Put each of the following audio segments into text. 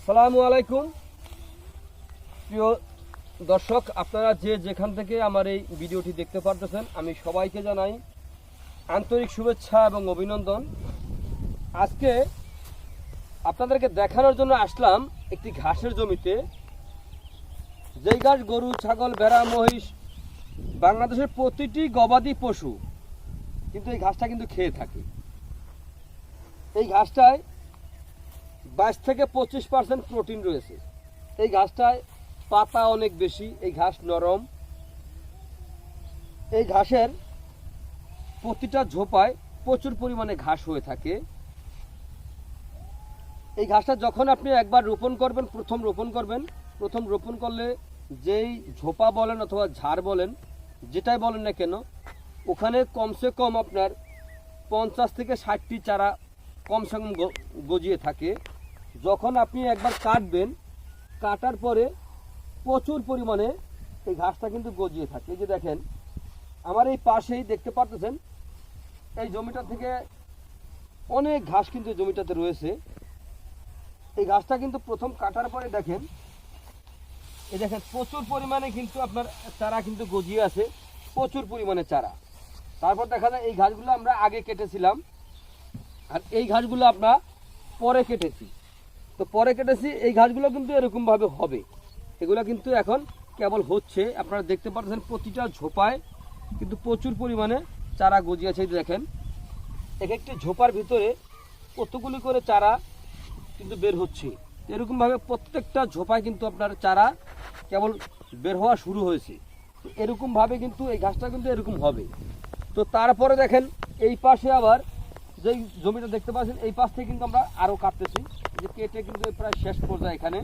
আসসালামু আলাইকুম। প্রিয় দর্শক, আপনারা যে যেখান থেকে আমার এই ভিডিওটি দেখতে পারতেছেন, আমি সবাইকে জানাই আন্তরিক শুভেচ্ছা এবং অভিনন্দন। আজকে আপনাদেরকে দেখানোর জন্য আসলাম একটি ঘাসের জমিতে। যেই ঘাস গরু, ছাগল, ভেড়া, মহিষ বাংলাদেশের প্রতিটি গবাদি পশু কিন্তু এই ঘাসটা কিন্তু খেয়ে থাকে। এই ঘাসটায় বাইশ থেকে পঁচিশ পার্সেন্ট প্রোটিন রয়েছে। এই ঘাসটায় পাতা অনেক বেশি, এই ঘাস নরম। এই ঘাসের প্রতিটা ঝোপায় প্রচুর পরিমাণে ঘাস হয়ে থাকে। এই ঘাসটা যখন আপনি একবার রোপণ করবেন, প্রথম রোপণ করবেন, প্রথম রোপণ করলে যেই ঝোপা বলেন অথবা ঝাড় বলেন, যেটাই বলেন না কেন, ওখানে কমসে কম আপনার পঞ্চাশ থেকে ষাটটি চারা কমসে কম গজিয়ে থাকে। যখন আপনি একবার কাটবেন, কাটার পরে প্রচুর পরিমাণে এই ঘাসটা কিন্তু গজিয়ে থাকে। এই যে দেখেন, আমার এই পাশেই দেখতে পারতেছেন, এই জমিটা থেকে অনেক ঘাস কিন্তু জমিটাতে রয়েছে। এই ঘাসটা কিন্তু প্রথম কাটার পরে দেখেন, এই দেখেন প্রচুর পরিমাণে কিন্তু আপনার চারা কিন্তু গজিয়ে আছে, প্রচুর পরিমাণে চারা। তারপর দেখা যায় এই ঘাসগুলো আমরা আগে কেটেছিলাম। আর এই ঘাসগুলো আমরা পরে কেটেছি। তো পরে কেটেছি, এই ঘাসগুলো কিন্তু এরকমভাবে হবে। এগুলো কিন্তু এখন কেবল হচ্ছে, আপনারা দেখতে পাচ্ছেন প্রতিটা ঝোপায় কিন্তু প্রচুর পরিমাণে চারা গজিয়েছে দেখেন। এক একটি ঝোপার ভিতরে কতগুলি করে চারা কিন্তু বের হচ্ছে। এরকমভাবে প্রত্যেকটা ঝোপায় কিন্তু আপনার চারা কেবল বের হওয়া শুরু হয়েছে। তো এরকম কিন্তু এই ঘাসটা কিন্তু এরকম হবে। তো তারপরে দেখেন, এই পাশে আবার যেই জমিটা দেখতে পাচ্ছেন, এই পাশ থেকে কিন্তু আমরা আরও কাটতেছি। যে কেটে কিন্তু প্রায় শেষ পর্যায়ে এখানে।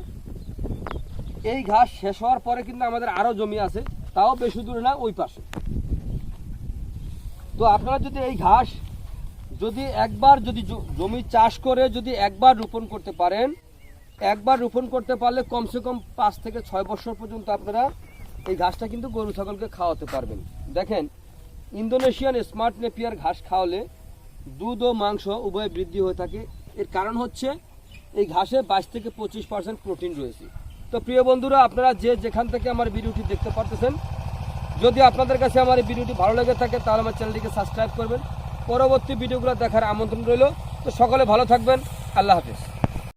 এই ঘাস শেষ হওয়ার পরে কিন্তু আমাদের আরও জমি আছে, তাও বেশি দূরে না, ওই পাশে। তো আপনারা যদি এই ঘাস যদি একবার যদি জমি চাষ করে যদি একবার রোপণ করতে পারেন, একবার রোপণ করতে পারলে কমসে কম পাঁচ থেকে ছয় বছর পর্যন্ত আপনারা এই ঘাসটা কিন্তু গরু ছাগলকে খাওয়াতে পারবেন। দেখেন, ইন্দোনেশিয়ান স্মার্ট নেপিয়ার ঘাস খাওয়ালে দুধ ও মাংস উভয় বৃদ্ধি হয়ে থাকে। এর কারণ হচ্ছে, এই ঘাসে বাইশ থেকে পঁচিশ পার্সেন্ট প্রোটিন রয়েছে। তো প্রিয় বন্ধুরা, আপনারা যে যেখান থেকে আমার ভিডিওটি দেখতে পারতেছেন, যদি আপনাদের কাছে আমার এই ভিডিওটি ভালো লেগে থাকে, তাহলে আমার চ্যানেলটিকে সাবস্ক্রাইব করবেন। পরবর্তী ভিডিওগুলো দেখার আমন্ত্রণ রইল। তো সকলে ভালো থাকবেন। আল্লাহ হাফিজ।